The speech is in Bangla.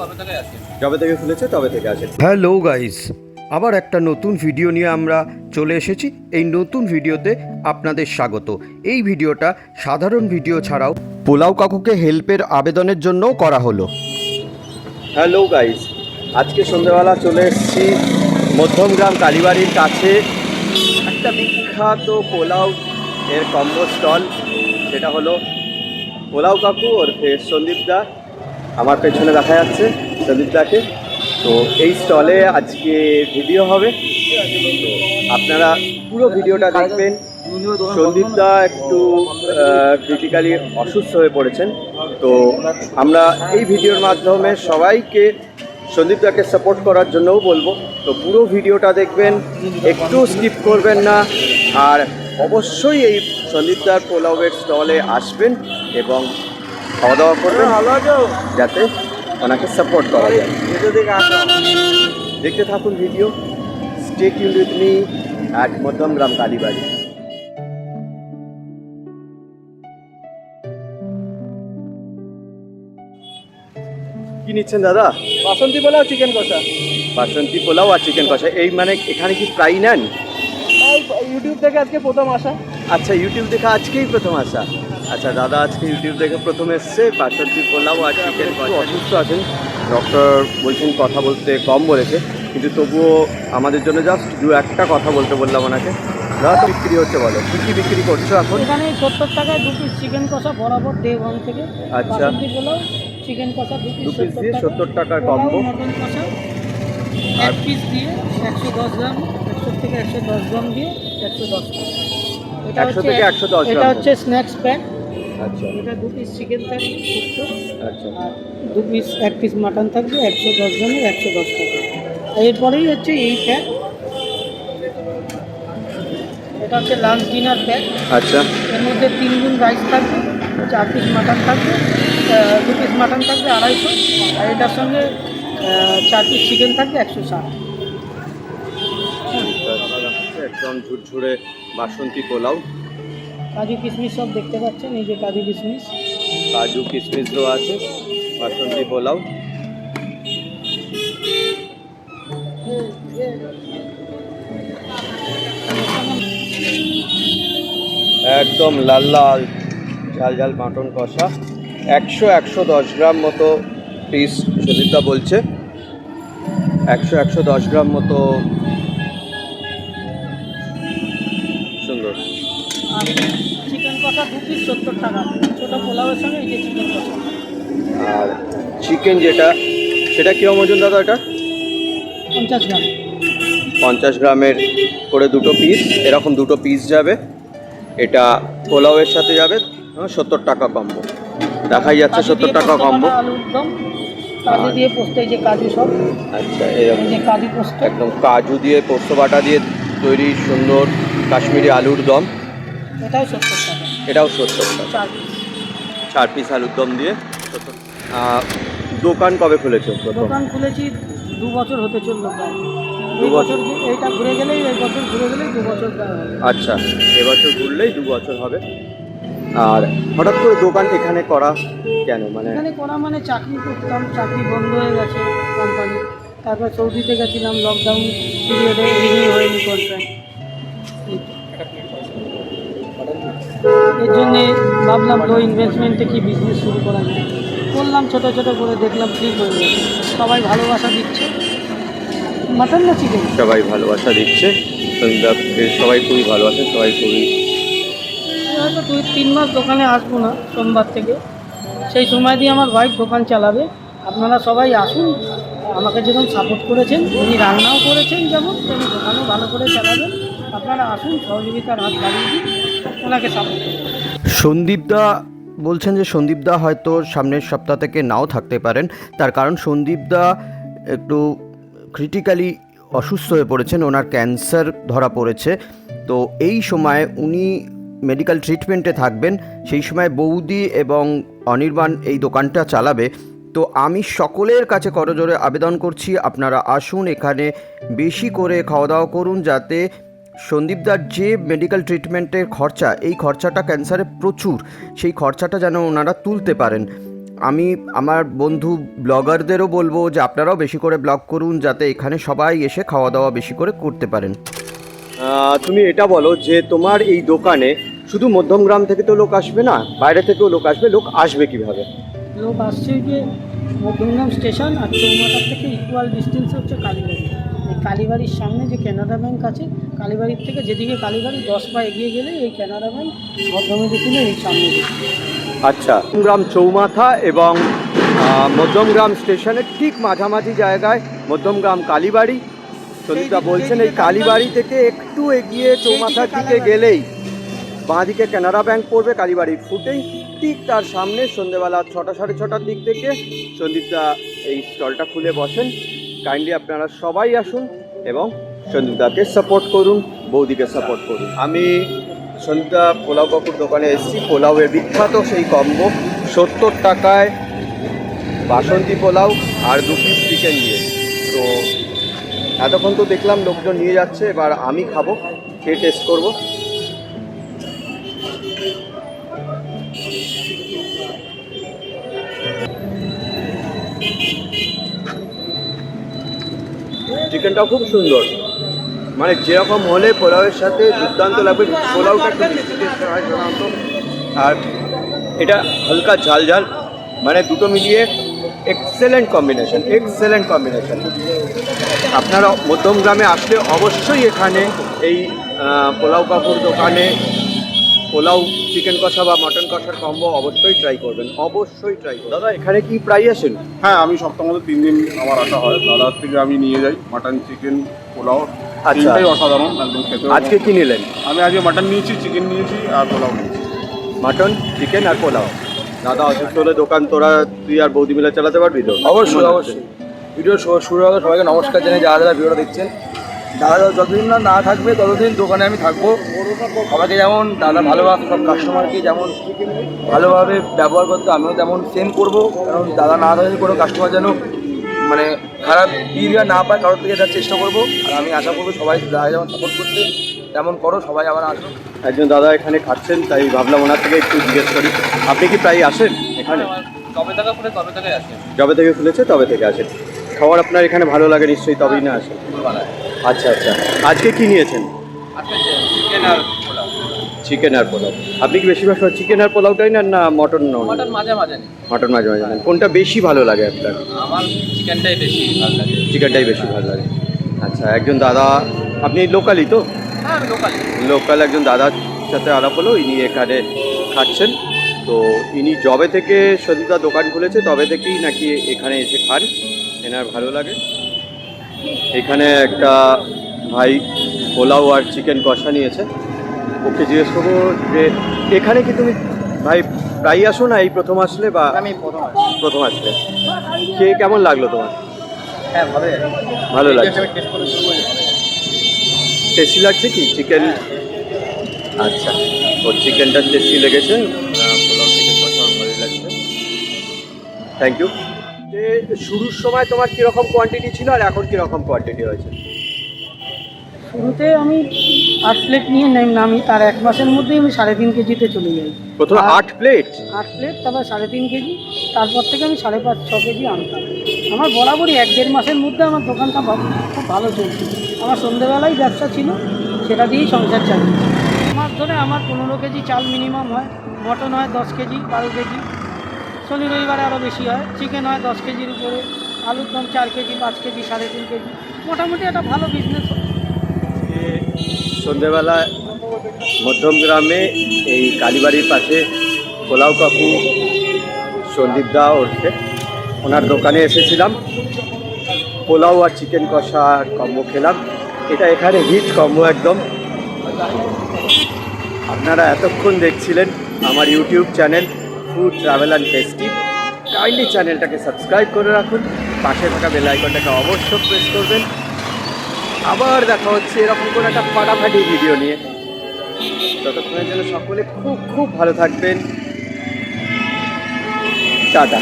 তবে থেকে যবে থেকে খুলেছে তবে থেকে আছে। হ্যালো গাইস আবার একটা নতুন ভিডিও নিয়ে আমরা চলে এসেছি। এই নতুন ভিডিওতে আপনাদের স্বাগত। এই ভিডিওটা সাধারণ ভিডিও ছাড়াও পোলাও কাকুকে হেল্পের আবেদনের জন্যও করা হলো। হ্যালো গাইস আজকে সন্ধ্যেবেলা চলে এসেছি মধ্যমগ্রাম কালীবাড়ির কাছে। একটা বিখ্যাত পোলাও এর কম্বো স্টল সেটা হলো পোলাও কাকু ওরফে সন্দীপ দা। আমার পেছনে দেখা যাচ্ছে সন্দীপ দাকে তো এই স্টলে আজকে ভিডিও হবে। তো আপনারা পুরো ভিডিওটা দেখবেন। সন্দীপদা একটু ক্রিটিক্যালি অসুস্থ হয়ে পড়েছেন। তো আমরা এই ভিডিওর মাধ্যমে সবাইকে সন্দীপ দাকে সাপোর্ট করার জন্যও বলব। তো পুরো ভিডিওটা দেখবেন, একটু স্কিপ করবেন না। আর অবশ্যই এই সন্দীপদার পোলাওয়ের স্টলে আসবেন এবং খাওয়া দাওয়া করবেন যাতে ওনাকে সাপোর্ট করা যায়। দেখতে থাকুন video stay Yoon with me at Madhyamgram Kalibari. কি নিচ্ছেন দাদা? বাসন্তী পোলাও চিকেন কষা। বাসন্তী পোলাও আর চিকেন কষা। এই মানে এখানে কি প্রাই নেন? ইউটিউব থেকে আজকে প্রথম আসা। আচ্ছা ইউটিউব দেখে আজকেই প্রথম আসা। আচ্ছা দাদা আজকে ইউটিউব দেখে প্রথম এসছে বাসন্তী পোলাও আর চিকেন কষা অসুস্থ আছেন ডক্টর বলছেন কথা বলতে কম বলেছে কিন্তু তবুও আমাদের জন্য জাস্ট দু একটা কথা বলতে বললাম ওনাকে। দাদা বিক্রি হচ্ছে বলো কী কী বিক্রি করছ এখন? এখানে সত্তর টাকায় দু পিস চিকেন কষা বরাবর ওয়ান থেকে। আচ্ছা। পোলাও চিকেন কষা দু পিস দিয়ে সত্তর টাকার পোলাও, কম্বো মটন কষা এক পিস দিয়ে একশো দশ গ্রাম একশো থেকে একশো দশ গ্রাম দিয়ে একশো দশ টাকা এটা 100 হচ্ছে- থেকে 110 এটা হচ্ছে স্ন্যাক্স প্যাক আচ্ছা। এটা দু পিস চিকেন থাকবে আচ্ছা। দু পিস এক পিস মাটন থাকবে একশো দশ গ্রামের একশো দশ টাকা। এরপরেই হচ্ছে এই প্যাক এটা হচ্ছে লাঞ্চ ডিনার প্যাক আচ্ছা। এর মধ্যে তিন গুণ রাইস থাকবে চার পিস মাটন থাকবে দু পিস মাটন থাকবে আড়াইশো। আর এটার সঙ্গে চার পিস চিকেন থাকবে একশো ষাট। একদম ঝুরঝুরে বাসন্তী পোলাও। কাজু কিশমিশ সব দেখতে পাচ্ছেন এই যে কাজু কিশমিশ। কাজু কিশমিশ দেওয়া আছে বাসন্তী পোলাও। একদম লাল লাল ঝাল ঝাল মাটন কষা। একশো একশো দশ গ্রাম মতো পিস সুদীপদা বলছে। একশো একশো দশ গ্রাম মতো। সুন্দর। দু পিস সত্তর টাকা। ছোটো পোলাওয়ের সঙ্গে এই যে চিকেন আর চিকেন যেটা সেটা কীরকম ওজন দাদা এটা? পঞ্চাশ গ্রাম। পঞ্চাশ গ্রামের করে দুটো পিস এরকম দুটো পিস যাবে। এটা পোলাওয়ের সাথে যাবে সত্তর টাকা কম্বো দেখাই যাচ্ছে সত্তর টাকা কম্বো বাটা, আলুর দম। কাজু দিয়ে পোস্ত এই যে কাজু সব। আচ্ছা এরকম কাজু পোস্ত। একদম কাজু দিয়ে পোস্ত বাটা দিয়ে তৈরি সুন্দর কাশ্মীরি আলুর দম। এটাও সত্তর টাকা। এটাও সত্তর টাকা চার পিস চার পিস আলুর দম দিয়ে। 70 দোকান কবে খুলেছো দোকান খুলেছি দু বছর হতে চলল প্রায়। দু বছর? এইটা ঘুরে গেলেই এই বছর ঘুরে গেলেই দু বছর আচ্ছা এবছর ঘুরলেই দু বছর হবে। আর হঠাৎ করে দোকান এখানে করা কেন? মানে এখানে করা মানে চাকরি করতাম চাকরি বন্ধ হয়ে গেছে কোম্পানি তারপর সৌদিতে গেছিলাম লকডাউন পিরিয়ডে হয়নি কন্ট্রাক্ট এর জন্যে ভাবলাম লো ইনভেস্টমেন্টে কি বিজনেস শুরু করা যায়? করলাম ছোট ছোট করে দেখলাম ঠিক হয়ে গেছে সবাই ভালোবাসা দিচ্ছে। মাটন না চিকেন সবাই ভালোবাসা দিচ্ছে। সবাই খুবই ভালোবাসে সবাই খুবই হয়তো দুই তিন মাস দোকানে আসব না সোমবার থেকে। সেই সময় দিয়ে আমার ওয়াইফ দোকান চালাবে। আপনারা সবাই আসুন। আমাকে যেরকম সাপোর্ট করেছেন উনি রান্নাও করেছেন যেমন তেমনি দোকানও ভালো করে চালাবেন। আপনারা আসুন সহযোগিতার হাত বাড়িয়ে দিন। ওনাকে সাপোর্ট করুন। সন্দীপদা বলছেন যে সন্দীপদা হয়তো সামনের সপ্তাহ থেকে নাও থাকতে পারেন। তার কারণ সন্দীপদা একটু ক্রিটিক্যালি অসুস্থ হয়ে পড়েছেন, ওনার ক্যান্সার ধরা পড়েছে। তো এই সময় উনি মেডিকেল ট্রিটমেন্টে থাকবেন, সেই সময় বৌদি এবং অনির্বাণ এই দোকানটা চালাবে। তো আমি সকলের কাছে করজোরে আবেদন করছি, আপনারা আসুন এখানে বেশি করে খাওয়া দাওয়া করুন যাতে সন্দীপদার যে মেডিকেল ট্রিটমেন্টের খরচা এই খরচাটা ক্যান্সারে প্রচুর। সেই খরচাটা যেন ওনারা তুলতে পারেন। আমি আমার বন্ধু ব্লগারদেরও বলব যে আপনারাও বেশি করে ব্লগ করুন যাতে এখানে সবাই এসে খাওয়া দাওয়া বেশি করে করতে পারেন। তুমি এটা বলো যে তোমার এই দোকানে শুধু মধ্যমগ্রাম থেকে তো লোক আসবে না বাইরে থেকেও লোক আসবে লোক আসবে কীভাবে? লোক আসছে যে মধ্যমগ্রাম স্টেশন আর চৌমাথার থেকে ইকুয়াল ডিস্টেন্সে হচ্ছে এই কালীবাড়ির সামনে যে কানাডা ব্যাংক আছে কালীবাড়ির থেকে যেদিকে কালীবাড়ি দশ পা এগিয়ে গেলে এই কানাডা ব্যাংক মধ্যমেদিকে এই সামনে। আচ্ছা মধ্যমগ্রাম চৌমাথা এবং মধ্যমগ্রাম স্টেশনের ঠিক মাঝামাঝি জায়গায় মধ্যমগ্রাম কালীবাড়ি। সন্দীপদা বলছেন এই কালীবাড়ি থেকে একটু এগিয়ে চৌমাথার দিকে গেলেই বাঁদিকে কানাড়া ব্যাংক পড়বে কালীবাড়ির ফুটেই ঠিক তার সামনে সন্ধেবেলা ছটা সাড়ে ছটার দিক থেকে সন্দীপদা এই স্টলটা খুলে বসেন। কাইন্ডলি আপনারা সবাই আসুন এবং সন্দীপদাকে সাপোর্ট করুন, বৌদিকে সাপোর্ট করুন। আমি সন্দীপদা পোলাও কাকুর দোকানে এসেছি, পোলাওয়ের বিখ্যাত সেই কম্বো সত্তর টাকায় বাসন্তী পোলাও আর দু পিস চিকেন দিয়ে তো এতক্ষণ তো দেখলাম লোকজন নিয়ে যাচ্ছে, এবার আমি খাব, খেয়ে টেস্ট করব। চিকেনটাও খুব সুন্দর। মানে যেরকম হলে পোলাওয়ের সাথে দুর্দান্ত লাগবে, পোলাওটা একটু বেশি আর এটা হালকা ঝাল ঝাল মানে দুটো মিলিয়ে এক্সেলেন্ট কম্বিনেশন এক্সেলেন্ট কম্বিনেশন আপনারা মধ্যম গ্রামে আসলে অবশ্যই এখানে এই পোলাও কাপড় দোকানে পোলাও চিকেন কষা বা মটন কষার কম্বো অবশ্যই ট্রাই করবেন অবশ্যই ট্রাই করবেন। দাদা এখানে কি প্রাই আসেন? হ্যাঁ আমি সপ্তাহ মধ্যে তিন দিন আমার আসা হয়। দাদার থেকে আমি নিয়ে যাই মাটন চিকেন পোলাও আচ্ছা। তিনটাই অসাধারণ একদম খেতে আজকে কি নিলেন? আমি আজকে মাটন নিয়েছি চিকেন নিয়েছি আর পোলাও নিয়েছি। মাটন চিকেন আর পোলাও। দাদা অসুস্থ হলে দোকান তোরা তুই আর বৌদি মিলে চালাতে পারবি তো? অবশ্যই অবশ্যই। ভিডিও শুরু হবে সবাইকে নমস্কার জানাই যারা যারা ভিডিওটা দেখছেন। দাদা যতদিন না না থাকবে ততদিন দোকানে আমি থাকব। আমাকে যেমন দাদা ভালোবাসে সব কাস্টমারকে যেমন ভালোভাবে ব্যবহার করতে আমিও তেমন সেম করব। কারণ দাদা না থাকলে কোনো কাস্টমার যেন মানে খারাপ বিহেভিয়ার না পায় কারোর থেকে তার চেষ্টা করব। আর আমি আশা করব সবাই দাদা যেমন সাপোর্ট করতে তেমন করো সবাই আবার আসো একজন দাদা এখানে খাচ্ছেন তাই ভাবলাম ওনার থেকে একটু জিজ্ঞেস করি। আপনি কি প্রায় আসেন এখানে? তবে টাকা করে তবে টাকায় আসে। যবে থেকে খুলেছে তবে থেকে আসেন। খাবার আপনার এখানে ভালো লাগে নিশ্চয়ই তবেই না আসেন। আচ্ছা আচ্ছা। আজকে কি নিয়েছেন? চিকেন আর পোলাও। চিকেন আর পোলাও। আপনি কি বেশিরভাগ সময় চিকেন আর পোলাওটাই নেন না মটন নন মাটন মাঝে মাঝে মটন মাঝে মাঝে নেন। কোনটা বেশি ভালো লাগে আপনার? আমার চিকেনটাই বেশি ভালো লাগে। চিকেনটাই বেশি ভালো লাগে। আচ্ছা একজন দাদা আপনি লোকালই তো? হ্যাঁ লোকাল লোকাল একজন দাদার সাথে আলাপ হলো ইনি এখানে খাচ্ছেন। তো ইনি জবে থেকে সদিতা দোকান খুলেছে তবে থেকেই নাকি এখানে এসে খান। এনার ভালো লাগে। এখানে একটা ভাই পোলাও আর চিকেন কষা নিয়েছে। ওকে জিজ্ঞেস করব যে এখানে কি তুমি ভাই প্রায় আসো না? এই প্রথম আসলে বা আমি প্রথম প্রথম আসলে? খেয়ে কেমন লাগল তোমার? হ্যাঁ ভালো লাগছে। টেস্ট লাগছে কি? চিকেন আচ্ছা। ওর চিকেনটা টেস্টি লেগেছে। পোলাও চিকেন কষা ভালোই লাগছে। থ্যাংক ইউ যে শুরুর সময় তোমার কীরকম কোয়ান্টিটি ছিল আর এখন কীরকম কোয়ান্টিটি হয়েছে? শুরুতে আমি আট প্লেট নিয়ে নেম নামি তার এক মাসের মধ্যেই আমি সাড়ে তিন কেজিতে চলে যাই। প্রথমে আট প্লেট আট প্লেট তারপর সাড়ে তিন কেজি তারপর থেকে আমি সাড়ে পাঁচ ছ কেজি আনতাম। আমার বরাবরই এক দেড় মাসের মধ্যে আমার দোকানটা খুব ভালো চলছে। আমার সন্ধ্যেবেলায় ব্যবসা ছিল সেটা দিয়েই সংসার চালিয়েছি। আমার ধরে আমার পনেরো কেজি চাল মিনিমাম হয় মটন হয় দশ কেজি বারো কেজি। শনি রবিবারে আরও বেশি হয়। চিকেন হয় দশ কেজির উপরে। আলুর দম চার কেজি, পাঁচ কেজি, সাড়ে তিন কেজি। মোটামুটি একটা ভালো বিজনেস সন্ধেবেলা মধ্যম গ্রামে এই কালীবাড়ির পাশে পোলাও কাকু, সন্দীপ দা ওরফে ওনার দোকানে এসেছিলাম। পোলাও আর চিকেন কষা কম্বো খেলাম। এটা এখানে হিট কম্বো একদম। আপনারা এতক্ষণ দেখছিলেন আমার YouTube channel food travel and tasty kindly চ্যানেলটাকে সাবস্ক্রাইব করে রাখুন। পাশে থাকা বেল আইকনটাকে অবশ্য প্রেস করবেন। আবার দেখা হচ্ছে এরকম করে একটা ফাটাফাটি ভিডিও নিয়ে। ততক্ষণের জন্য সকলে খুব খুব ভালো থাকবেন। টাটা।